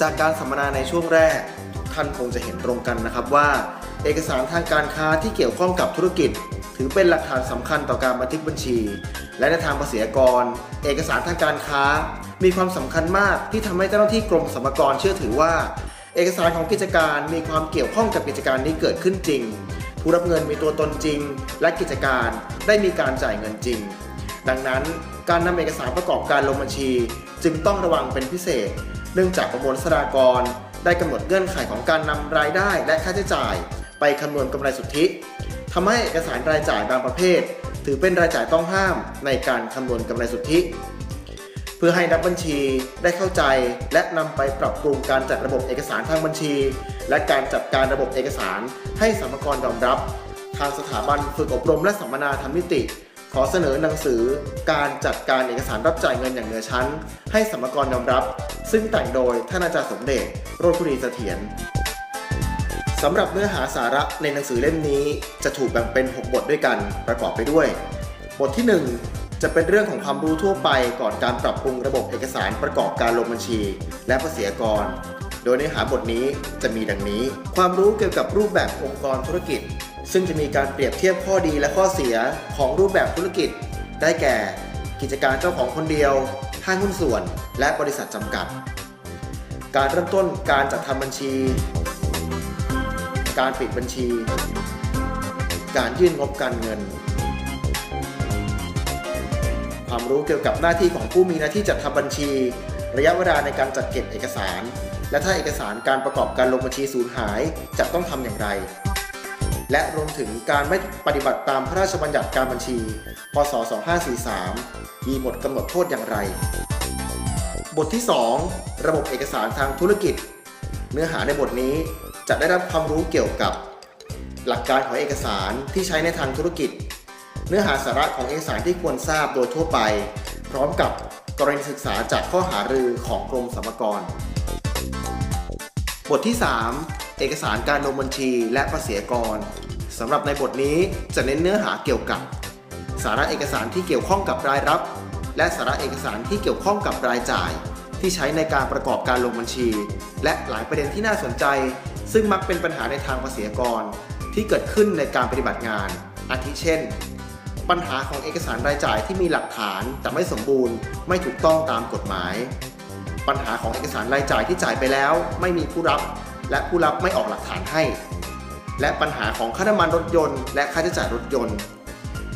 จากการสัมมนาในช่วงแรกท่านคงจะเห็นตรงกันนะครับว่า เอกสารทางการค้าที่เกี่ยวข้องกับธุรกิจ ถือเป็นหลักฐานสำคัญต่อการบันทึกบัญชี และในทางภาษีกร เอกสารทางการค้า มีความสำคัญมากที่ทำให้เจ้าหน้าที่กรมสรรพากรเชื่อถือว่า เอกสารของกิจการมีความเกี่ยวข้องกับกิจการนี้เกิดขึ้นจริง ผู้รับเงินมีตัวตนจริง และกิจการได้มีการจ่ายเงินจริง ดังนั้นการนำเอกสารประกอบการลงบัญชี จึงต้องระวังเป็นพิเศษ เนื่องจากประมวลสรากร ได้กำหนดเงื่อนไขของการนำรายได้และค่าใช้จ่าย ไปคำนวณกำไรสุทธิทำให้เอกสารรายจ่ายบางประเภท ถือเป็นรายจ่ายต้องห้ามในการคำนวณกำไรสุทธิ เพื่อให้นักบัญชีได้เข้าใจและนำไปปรับปรุงการจัดระบบเอกสารทางบัญชี และการจัดการระบบเอกสารให้สรรกรยอมรับ ทางสถาบันฝึกอบรมและสัมมนาทำนิติ ขอเสนอหนังสือการจัดการเอกสารรับจ่ายเงินอย่างเหนือชั้น ให้สรรพากรยอมรับ ซึ่งแต่งโดยท่านอาจารย์สมเด็จโรจนพลีเสถียรสำหรับเนื้อหาสาระในหนังสือเล่มนี้ จะถูกแบ่งเป็น 6 บทด้วยกันประกอบไปด้วย บทที่ 1 จะเป็นเรื่องของความรู้ทั่วไปก่อนการปรับปรุงระบบเอกสารประกอบการลงบัญชี และภาษีกร โดยเนื้อหาบทนี้จะมีดังนี้ ความรู้เกี่ยวกับรูปแบบองค์กรธุรกิจ ซึ่งจะมีการเปรียบเทียบข้อดีและข้อเสียของรูปแบบธุรกิจ ได้แก่ กิจการเจ้าของคนเดียว ห้างหุ้นส่วน และบริษัทจำกัด การเริ่มต้นการจัดทำบัญชี การปิดบัญชี การยื่นงบการเงิน ความรู้เกี่ยวกับหน้าที่ของผู้มีหน้าที่จัดทำบัญชี ระยะเวลาในการจัดเก็บเอกสาร และถ้าเอกสารการประกอบการลงบัญชีสูญหายจะต้องทำอย่างไร และรวมถึงการไม่ปฏิบัติตามพระราชบัญญัติการบัญชี พศ 2543 มีบทกำหนดโทษอย่างไร บทที่ 2 ระบบเอกสารทางธุรกิจ เนื้อหาในบทนี้จะได้รับความรู้เกี่ยวกับ หลักการของเอกสารที่ใช้ในทางธุรกิจ เนื้อหาสาระของเอกสารที่ควรทราบโดยทั่วไป พร้อมกับกรณีศึกษาจากข้อหารือของกรมสรรพากร บทที่ 3 เอกสารการลงบัญชี และภาษีกรสำหรับในบทนี้จะเน้นเนื้อหาเกี่ยวกับ สาระเอกสารที่เกี่ยวข้องกับรายรับ และสาระเอกสารที่เกี่ยวข้องกับรายจ่าย ที่ใช้ในการประกอบการลงบัญชี และหลายประเด็นที่น่าสนใจ ซึ่งมักเป็นปัญหาในทางภาษีกรที่เกิดขึ้นในการปฏิบัติงาน อาทิเช่น ปัญหาของเอกสารรายจ่ายที่มีหลักฐานแต่ไม่สมบูรณ์ ไม่ถูกต้องตามกฎหมาย ปัญหาของเอกสารรายจ่ายที่จ่ายไปแล้ว ไม่มีผู้รับ และผู้รับไม่ออกหลักฐานให้ และปัญหาของค่าน้ำมันรถยนต์ และค่าใช้จ่ายรถยนต์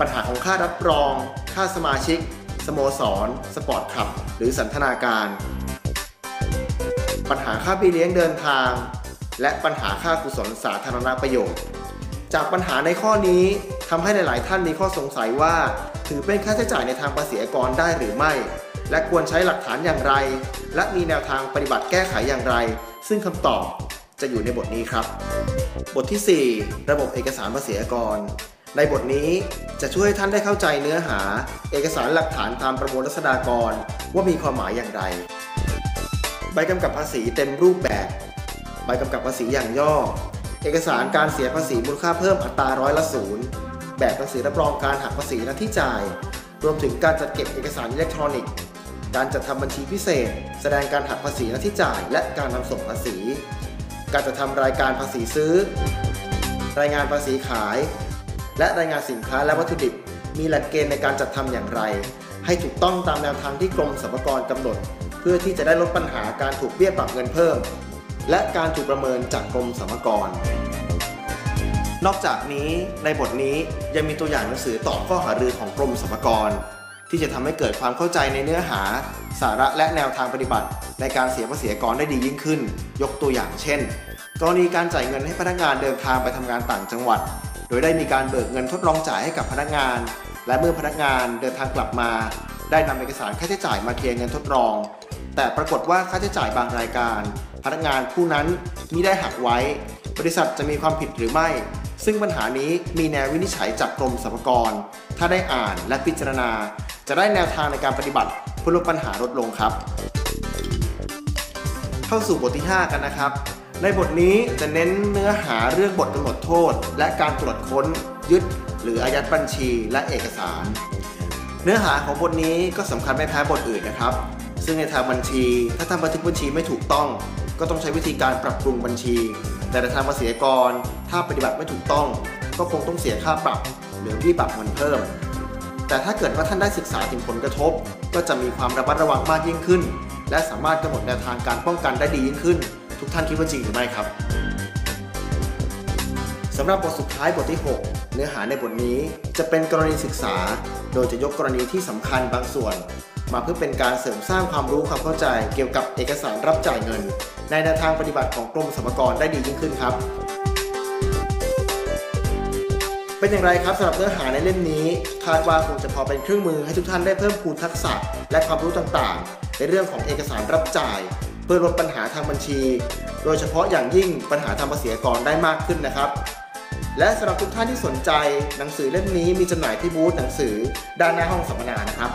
ปัญหาของค่ารับรอง ค่าสมาชิก สโมสร สปอร์ตคลับ หรือสันทนาการ ปัญหาค่าพี่เลี้ยงเดินทาง และปัญหาค่ากุศลสาธารณประโยชน์ จากปัญหาในข้อนี้ทำให้หลาย ๆ ท่านมีข้อสงสัยว่า ถือเป็นค่าใช้จ่ายในทางภาษีอากรได้หรือไม่และควรใช้หลักฐานอย่างไร และมีแนวทางปฏิบัติแก้ไขอย่างไร ซึ่งคำตอบ จะอยู่ในบทนี้ครับ บทที่ 4 ระบบเอกสารภาษีอากร ในบทนี้จะช่วยให้ท่านได้เข้าใจเนื้อหา เอกสารหลักฐานตามประมวลรัษฎากร ว่ามีความหมายอย่างไร ใบกำกับภาษีเต็มรูปแบบ ใบกำกับภาษีอย่างย่อ เอกสารการเสียภาษีมูลค่าเพิ่มอัตราร้อยละศูนย์แบบหนังสือรับรองการหักภาษีหน้าที่จ่าย รวมถึงการจัดเก็บเอกสารอิเล็กทรอนิกส์ การจัดทำบัญชีพิเศษ แสดงการหักภาษีหน้าที่จ่าย และการนำส่งภาษี การจัดทำรายการภาษีซื้อ รายงานภาษีขาย และรายงานสินค้าและวัตถุดิบ มีหลักเกณฑ์ในการจัดทำอย่างไร ให้ถูกต้องตามแนวทางที่กรมสรรพากรกำหนด เพื่อที่จะได้ลดปัญหาการถูกเบี้ยปรับเงินเพิ่ม และการถูกประเมินจากกรมสรรพากร นอกจากนี้ในบทนี้ยังมีตัวอย่างหนังสือตอบข้อหารือของกรมสรรพากร ที่จะทำให้เกิดความเข้าใจในเนื้อหา สาระและแนวทางปฏิบัติ ในการเสียภาษีอากรได้ดียิ่งขึ้น ยกตัวอย่างเช่น กรณีการจ่ายเงินให้พนักงานเดินทางไปทำงานต่างจังหวัด โดยได้มีการเบิกเงินทดลองจ่ายให้กับพนักงาน และเมื่อพนักงานเดินทางกลับมา ได้นำเอกสารค่าใช้จ่ายมาเคลียร์เงินทดลอง แต่ปรากฏว่าค่าใช้จ่ายบางรายการ พนักงานผู้นั้นมิได้หักไว้ บริษัทจะมีความผิดหรือไม่ซึ่งปัญหานี้มีแนววินิจฉัยจากกรมสรรพากร ถ้าได้อ่านและพิจารณา จะได้แนวทางในการปฏิบัติเพื่อลดปัญหาลดลงครับ เข้าสู่บทที่ 5 กันนะครับ ในบทนี้จะเน้นเนื้อหาเรื่องบทกำหนดโทษ และการตรวจค้น ยึด หรืออายัดบัญชีและเอกสาร เนื้อหาของบทนี้ก็สำคัญไม่แพ้บทอื่นนะครับ ซึ่งในทางบัญชี ถ้าทำบันทึกบัญชีไม่ถูกต้อง ก็ต้องใช้วิธีการปรับปรุงบัญชี แต่ในทางภาษีกร ถ้าปฏิบัติไม่ถูกต้อง ก็คงต้องเสียค่าปรับ หรือที่ปรับเงินเพิ่ม แต่ถ้าเกิดว่าท่านได้ศึกษาถึงผลกระทบ ก็จะมีความระมัดระวังมากยิ่งขึ้น และสามารถกำหนดแนวทางการป้องกันได้ดียิ่งขึ้น ทุกท่านคิดว่าจริงหรือไม่ครับสำหรับบทสุดท้ายบทที่ 6 เนื้อหาในบทนี้จะเป็นกรณีศึกษา โดยจะยกกรณีที่สำคัญบางส่วน มาเพื่อเป็นการเสริมสร้างความรู้ความเข้าใจ เกี่ยวกับเอกสารรับจ่ายเงิน ในแนวทางปฏิบัติของกรมสรรพากรได้ดียิ่งขึ้นครับ เป็นอย่างไรครับสำหรับเนื้อหาในเล่มนี้ คาดว่าคงจะพอเป็นเครื่องมือให้ทุกท่านได้เพิ่มพูนทักษะ และความรู้ต่างๆ ในเรื่องของเอกสารรับจ่าย เพื่อลดปัญหาทางบัญชี โดยเฉพาะอย่างยิ่งปัญหาทางภาษีอากรได้มากขึ้นนะครับ และสำหรับทุกท่านที่สนใจ หนังสือเล่มนี้มีจำหน่ายที่บูธหนังสือด้านหน้าห้องสัมมนานะครับ